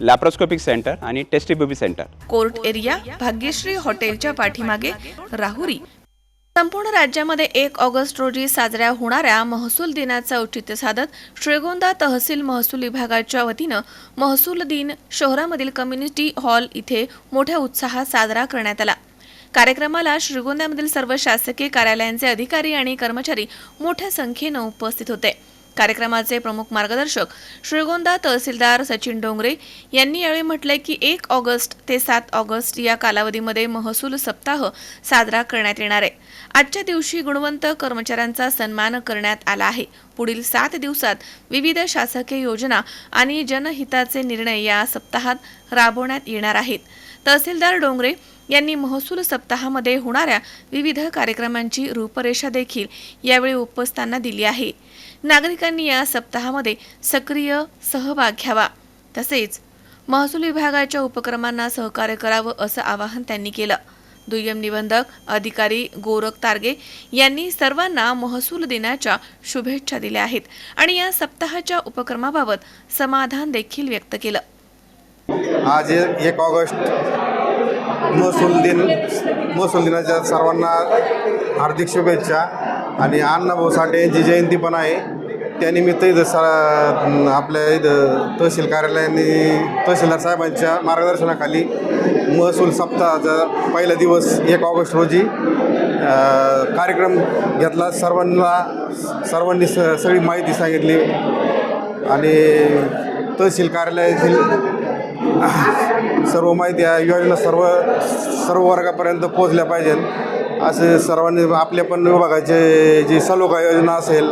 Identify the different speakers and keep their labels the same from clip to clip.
Speaker 1: Laparoscopic centre आणि test tube baby centre
Speaker 2: court area Bhagyashree हॉटेलच्या पाठीमागे राहुरी. संपूर्ण राज्यामध्ये एक ऑगस्ट रोजी साजऱ्या होणाऱ्या महसूल दिनाचं औचित्य साधत श्रीगोंदा तहसील महसूल विभागाच्या वतीनं महसूल दिन शहरामधील कम्युनिटी हॉल इथे मोठ्या उत्साहात साजरा करण्यात आला. कार्यक्रमाला श्रीगोंद्यामधील सर्व शासकीय कार्यालयांचे अधिकारी आणि कर्मचारी मोठ्या संख्येनं उपस्थित होते. कार्यक्रमाचे प्रमुख मार्गदर्शक श्रीगोंदा तहसीलदार सचिन डोंगरे यांनी यावेळी म्हटले की एक ऑगस्ट ते सात ऑगस्ट या कालावधीमध्ये महसूल सप्ताह साजरा करण्यात येणार आहे. आजच्या दिवशी गुणवंत कर्मचाऱ्यांचा सन्मान करण्यात आला आहे. पुढील सात दिवसात विविध शासकीय योजना आणि जनहिताचे निर्णय या सप्ताहात राबवण्यात येणार आहेत. तहसीलदार डोंगरे यांनी महसूल सप्ताहामध्ये होणाऱ्या विविध कार्यक्रमांची रूपरेषा देखील यावेळी उपस्थांना दिली आहे. नागरिकांनी या सप्ताहामध्ये सक्रिय सहभाग घ्यावा. तसेच महसूल विभागाच्या उपक्रमांना सहकार्य करावं असं आवाहन त्यांनी केलं. दुय्यम निबंधक अधिकारी गोरख तारगे यांनी सर्वांना महसूल दिनाच्या शुभेच्छा दिल्या आहेत आणि या सप्ताहाच्या उपक्रमाबाबत समाधान देखील व्यक्त केलं.
Speaker 3: आज एक ऑगस्ट महसूल दिन महसूल दिनाच्या सर्वांना हार्दिक शुभेच्छा. आणि अण्णाभाऊ साठे यांची जयंती पण आहे. त्यानिमित्त इथं सा आपल्या इथं तहसील कार्यालयाने तहसीलदार साहेबांच्या मार्गदर्शनाखाली महसूल सप्ताहाचा पहिला दिवस एक ऑगस्ट रोजी कार्यक्रम घेतला. सर्वांना सर्वांनी स सगळी माहिती सांगितली. आणि तहसील कार्यालयातील सर्व माहिती या योजना सर्व सर्व वर्गापर्यंत पोचल्या पाहिजेत. असे सर्वांनी आपल्या पण विभागाचे जी सलोखा योजना असेल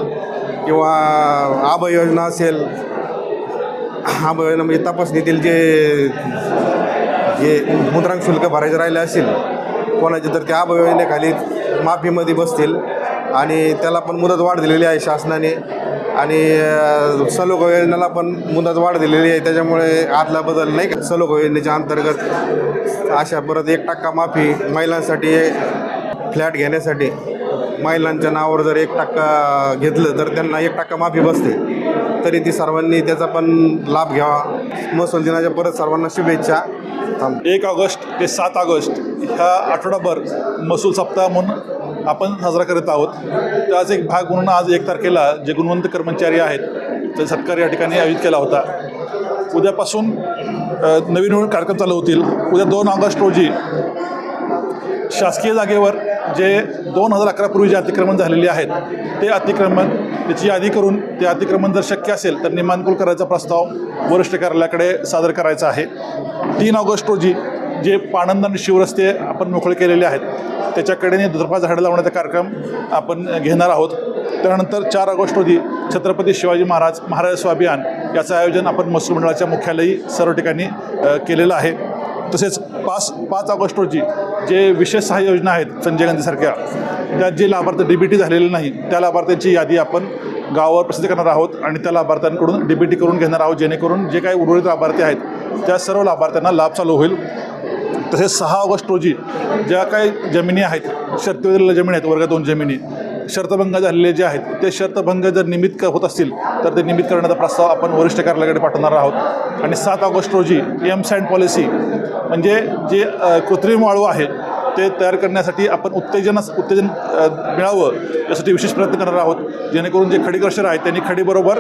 Speaker 3: किंवा आभ योजना असेल आभ योजना म्हणजे तपासणीतील जे जे मुद्रांक शुल्क भरायचे राहिले असेल कोणाचे तर ते आभ योजनेखाली माफीमध्ये बसतील आणि त्याला पण मुदत वाढ दिलेली आहे शासनाने आणि अ, सलोख योजनेला पण मुदत वाढ दिलेली आहे. त्याच्यामुळे आदला बदल नाही का? सलोख योजनेच्या अंतर्गत अशा परत एक टक्का माफी महिलांसाठी फ्लॅट घेण्यासाठी महिलांच्या नावावर जर एक टक्का घेतलं तर त्यांना एक टक्का माफी बसते. तरी ती सर्वांनी त्याचा पण लाभ घ्यावा. महसूल दिनाच्या परत सर्वांना शुभेच्छा. थांब.
Speaker 4: एक ऑगस्ट ते सात ऑगस्ट ह्या आठवडाभर महसूल सप्ताह म्हणून आपण साजरा करत आहोत. त्याच एक भाग म्हणून आज एक तारखेला जे गुणवंत कर्मचारी आहेत ते सत्कार या ठिकाणी आयोजित केला होता. उद्यापासून नवीन नवीन कार्यक्रम चालू होतील. उद्या दोन ऑगस्ट रोजी शासकीय जागेवर जे दोन हजार अकरापूर्वी जे अतिक्रमण झालेले आहेत ते अतिक्रमण त्याची यादी करून ते अतिक्रमण जर शक्य असेल तर निमानकुल करायचा प्रस्ताव वरिष्ठ कार्यालयाकडे सादर करायचा आहे. तीन ऑगस्ट रोजी जे पाणंद आणि शिवरस्ते आपण मोकळे केलेले आहेत त्याच्याकडे दुर्फा झाडं लावण्याचा कार्यक्रम आपण घेणार आहोत. त्यानंतर चार ऑगस्ट रोजी छत्रपती शिवाजी महाराज महाराज स्वाभियान याचं आयोजन आपण महसूल मंडळाच्या मुख्यालयी सर्व ठिकाणी केलेलं आहे. तसेच पाच पाच ऑगस्ट रोजी जे विशेष सहाय्य योजना आहेत संजय गांधीसारख्या त्यात जे लाभार्थी डी बी टी झालेले नाही त्या लाभार्थ्यांची यादी आपण गावावर प्रसिद्ध करणार आहोत आणि त्या लाभार्थ्यांकडून डी बी टी करून घेणार आहोत जेणेकरून जे काही उर्वरित लाभार्थी आहेत त्या सर्व लाभार्थ्यांना लाभ चालू होईल. तसेच सहा ऑगस्ट रोजी ज्या काही जमिनी आहेत शर्तीवरील जमिनी आहेत वर्ग दोन जमिनी शर्तभंग झालेले जे आहेत ते शर्तभंग जर निमित्त होत असतील तर ते निमित्त करण्याचा प्रस्ताव आपण वरिष्ठ कार्यालयाकडे पाठवणार आहोत. आणि सात ऑगस्ट रोजी एम सँड पॉलिसी म्हणजे जे कृत्रिम वाळू आहे ते तयार करण्यासाठी आपण उत्तेजन उत्तेजन मिळावं यासाठी विशेष प्रयत्न करणार आहोत. जेणेकरून जे खडीकर्षर आहेत त्यांनी खडीबरोबर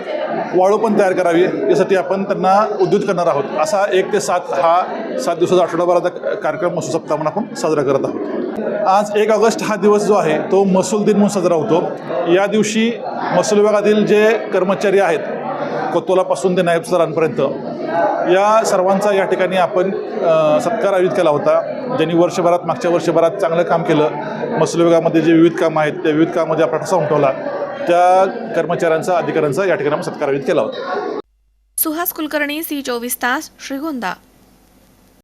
Speaker 4: वाळू पण तयार करावी यासाठी आपण त्यांना उद्युत करणार आहोत. असा एक ते सात हा सात दिवसाचा आठवडाभराचा कार्यक्रम असू सप्ताह म्हणून आपण साजरा करत आहोत. आज एक ऑगस्ट हा दिवस जो आहे तो महसूल दिन म्हणून साजरा होतो. या दिवशी महसूल विभागातील जे कर्मचारी आहेत कोतोलापासून ते नायब सरांपर्यंत या सर्वांचा या ठिकाणी आपण सत्कार आयोजित केला होता. ज्यांनी वर्षभरात मागच्या वर्षभरात चांगलं काम केलं महसूल विभागामध्ये जे विविध कामं आहेत त्या विविध कामामध्ये आपला ठसा उमटवला त्या कर्मचाऱ्यांचा अधिकाऱ्यांचा या ठिकाणी सत्कार आयोजित केला होता.
Speaker 2: सुहास कुलकर्णी सी चोवीस तास श्रीगोंदा.